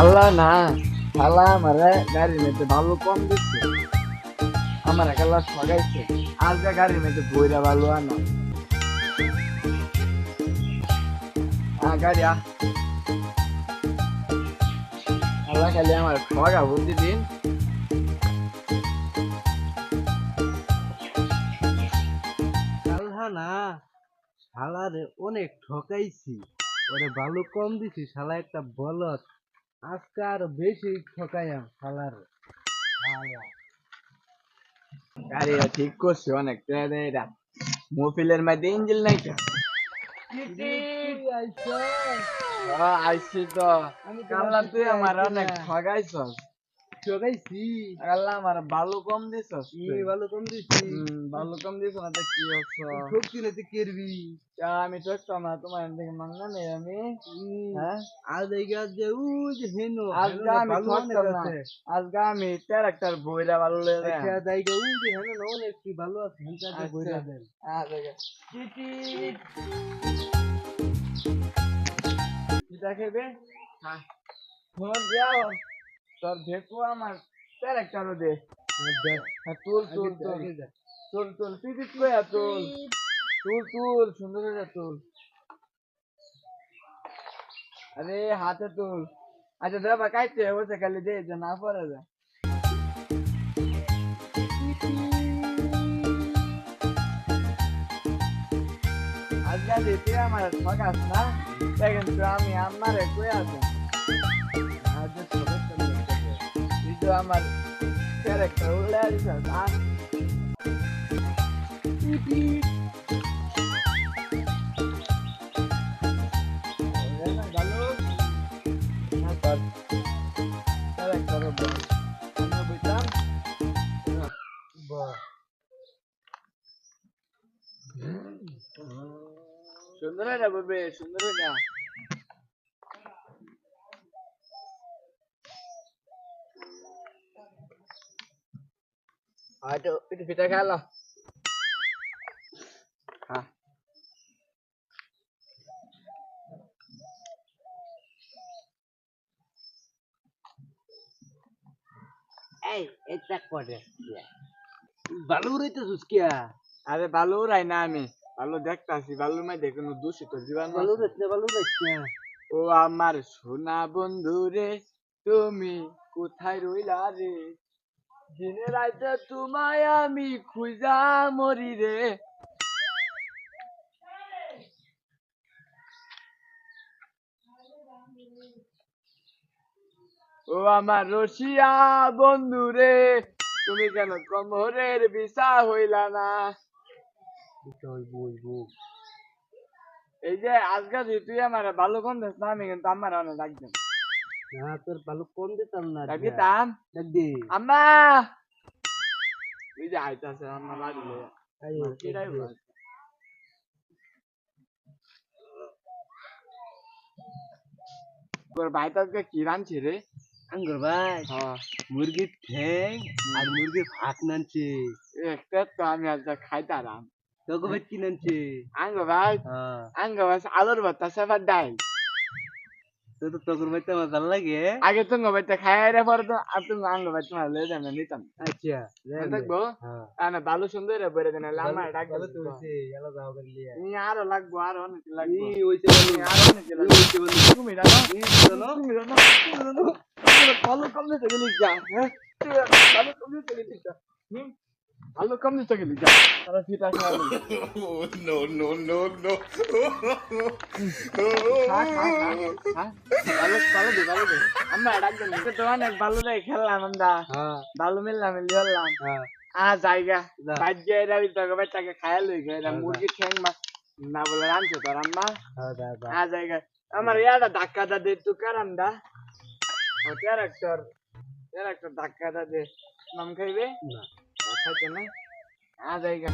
আল্লাহ না শালা আমারে গাড়ির মধ্যে ভালো কম দিচ্ছে। আমার একালা ঠগাইছে আজকে গাড়ির মধ্যে বইরা ভালো আনা। গাড়ি আল্লাহ খালি আমার ঠগা বুদ্ধি দিন। না, শালারে অনেক ঠকাইছি। ওরে ভালো কম দিছি, শালা একটা বলত আজকে আরও বেশি ঠকাইয়াম ফালার আরে ঠিক করছি অনেক মোফিলের মধ্যে ইঞ্জিল নাই তো? আইসি তো। তো তুই আমার অনেক না। আল্লাহ আমার ভালো কম দিছস কি ভালো কম দিছি ভালো কম দিছ না তো কি হচ্ছে? ঠকছি না তুই কেরবি? আমি ঠকতাম না তোমার থেকে মাংনা নেই আমি। হ্যাঁ? আজ এই গাছ যে উ যে আজকে আমি না। আজকে আমি ক্যারেক্টার বইরা ভালো লেগে আচ্ছা হেনো না অনেক ভালো আছে হেনটা আচ্ছা। হ্যাঁ। ফোন দিয়াও। তোর দেখো আমার। ক্যারেক্টারও দে। তুল তুল তুল। তুল তুল। পিপিট কয়া তুল। তুল তুল। সুন্দর করে তুল। আরে হাতে তুল। আচ্ছা দাবা কাইতে বসে খালি দে না পড়ে যায় আজকে দিতে আমার ঠকাস না। দেখেন তো আমি আমারে কই আছে। কিন্তু আমার ক্যারেক্টার উল্লে দিছে আর সুন্দর এটা বলবে সুন্দর একটু হ্যাঁ এই এটা করে ভালো রইতে সুস্কিয়া আরে রাই না আমি ভালো দেখতাছি ভালো মাই দেখুন দূষিত জীবন রইতে রইতে ও আমার সোনা বন্ধু রে তুমি কোথায় রইলা রে? দিনে রাতে তোমায় আমি খুঁজা মরি রে ও আমার রসিয়া বন্ধু রে তুমি কেন কমরের বিছা হইলা না। এই যে, আজকে যদি তুই আমার ভালো কোন দেশ না আমি কিন্তু আমার অনেক না তোর ভালো কম দিতাম না ডাকি তাম ডাক দে আম্মা! এই যে আইতাছে আম্মা কিরাই বল তোর ভাই তাকে কি রাঁধছে রে? আঙ্গুর ভাই হ্যাঁ। মুরগির ঠ্যাং আর মুরগির ফাঁক নানছে। একটা তো আমি আজ খাইতারাম। তোকে ভাই কি নানছে আঙ্গ ভাই হ্যাঁ। আঙ্গ ভাই আলুর ভাত সাফার ডাল তো তো তোর ভাই তো ভালো লাগে। আগে তুঙ্গ ভাই খাই রে পরে তো আর তুমি আঙ্গ ভাই তোমার লয়ে যাবে নিতাম। আচ্ছা থাকব? হ্যাঁ। আনা ভালো সুন্দর রে বলে দেন লামা ডাক ভালো তো হইছে এলা যাও করে লিয়া নি আরও লাগবো আরও অনেক লাগবো। ই হইছে নি আরও অনেক ই লাগবো হইছে ভালো তুমি জানো ই জানো তুমি জানো তুমি জানো ভালো কমনে থেকে লিখ যা হ্যাঁ? ভালো থেকে লিখ যা। হুম? ভালো কমনে থেকে যা। তারা ফিটা খাওয়া no, no, no, no. খা খা খা ভালো ভালো দে ভালো দে। আমরা ডাকবেন তো তো অনেক ভালো রে খেললাম আমরা। হ্যাঁ। ভালো মিললাম মিলি হলাম। হ্যাঁ। আ জায়গা। বাজ্যে এরা তোকে বাচ্চাকে খায়া লই গে এরা যা, যা। মুরগি ঠ্যাং মা না বলে হ্যাঁ দা দা আ জায়গা। আমার ইয়াটা ধাক্কা দা দে তুই কারাম দা ও ক্যারেক্টার ক্যারেক্টার ধাক্কা দা দে। নাম খাইবে? না। ও খাইতে না জায়গা